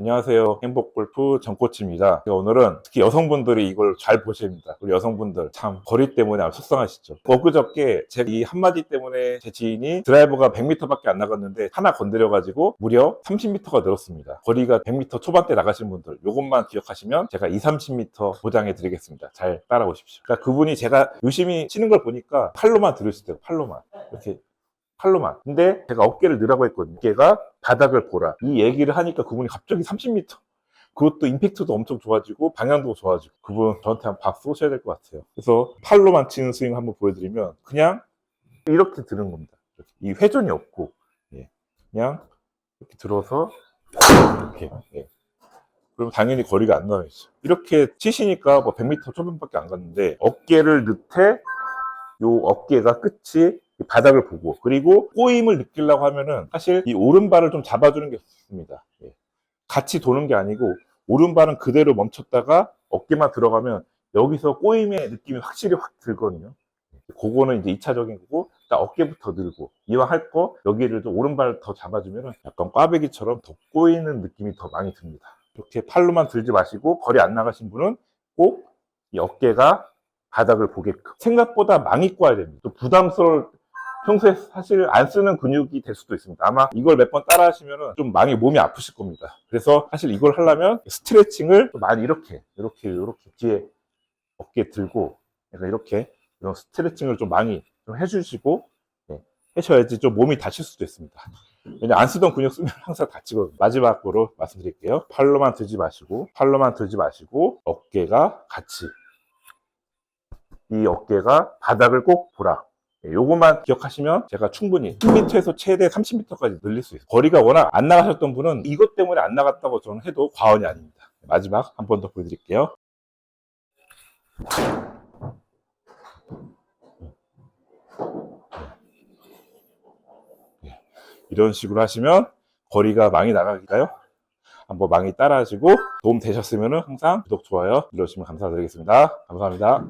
안녕하세요. 행복골프 정코치입니다. 오늘은 특히 여성분들이 이걸 잘 보셔야 됩니다. 우리 여성분들 참 거리 때문에 아주 속상하시죠. 엊그저께 제가 이 한마디 때문에 제 지인이 드라이버가 100m밖에 안 나갔는데 하나 건드려가지고 무려 30m가 늘었습니다. 거리가 100m 초반대 나가신 분들 요것만 기억하시면 제가 2, 30m 보장해 드리겠습니다. 잘 따라오십시오. 그러니까 그분이 제가 유심히 치는 걸 보니까 팔로만 들으실 때요 팔로만. 이렇게 팔로만. 근데 제가 어깨를 넣으라고 했거든요. 어깨가 바닥을 보라. 이 얘기를 하니까 그분이 갑자기 30m. 그것도 임팩트도 엄청 좋아지고 방향도 좋아지고 그분 저한테 한박 쏘셔야 될 것 같아요. 그래서 팔로만 치는 스윙 한번 보여드리면 그냥 이렇게 드는 겁니다. 이렇게. 이 회전이 없고 예. 그냥 이렇게 들어서 이렇게 예. 그럼 당연히 거리가 안 나와있죠. 이렇게 치시니까 뭐 100m 초반밖에 안 갔는데 어깨를 넣되 요 어깨가 끝이 이 바닥을 보고 그리고 꼬임을 느끼려고 하면은 사실 이 오른발을 좀 잡아주는 게 좋습니다. 예. 같이 도는 게 아니고 오른발은 그대로 멈췄다가 어깨만 들어가면 여기서 꼬임의 느낌이 확실히 확 들거든요. 그거는 이제 2차적인 거고 딱 어깨부터 늘고 이왕 할 거 여기를 좀 오른발을 더 잡아주면 약간 꽈배기처럼 더 꼬이는 느낌이 더 많이 듭니다. 이렇게 팔로만 들지 마시고 거리 안 나가신 분은 꼭 이 어깨가 바닥을 보게끔 생각보다 많이 꽈야 됩니다. 또 부담스러울 평소에 사실 안 쓰는 근육이 될 수도 있습니다. 아마 이걸 몇 번 따라 하시면 좀 많이 몸이 아프실 겁니다. 그래서 사실 이걸 하려면 스트레칭을 좀 많이 이렇게, 이렇게, 이렇게 뒤에 어깨 들고 이렇게 이런 스트레칭을 좀 많이 좀 해주시고 네, 하셔야지 좀 몸이 다칠 수도 있습니다. 왜냐 안 쓰던 근육 쓰면 항상 다치거든요. 마지막으로 말씀드릴게요. 팔로만 들지 마시고 팔로만 들지 마시고 어깨가 같이 이 어깨가 바닥을 꼭 보라. 예, 요것만 기억하시면 제가 충분히 10m에서 최대 30m까지 늘릴 수 있어요. 거리가 워낙 안 나가셨던 분은 이것 때문에 안 나갔다고 저는 해도 과언이 아닙니다. 마지막 한 번 더 보여드릴게요. 예, 이런 식으로 하시면 거리가 많이 나가니까요. 한번 많이 따라 하시고 도움 되셨으면 항상 구독, 좋아요 눌러주시면 감사드리겠습니다. 감사합니다.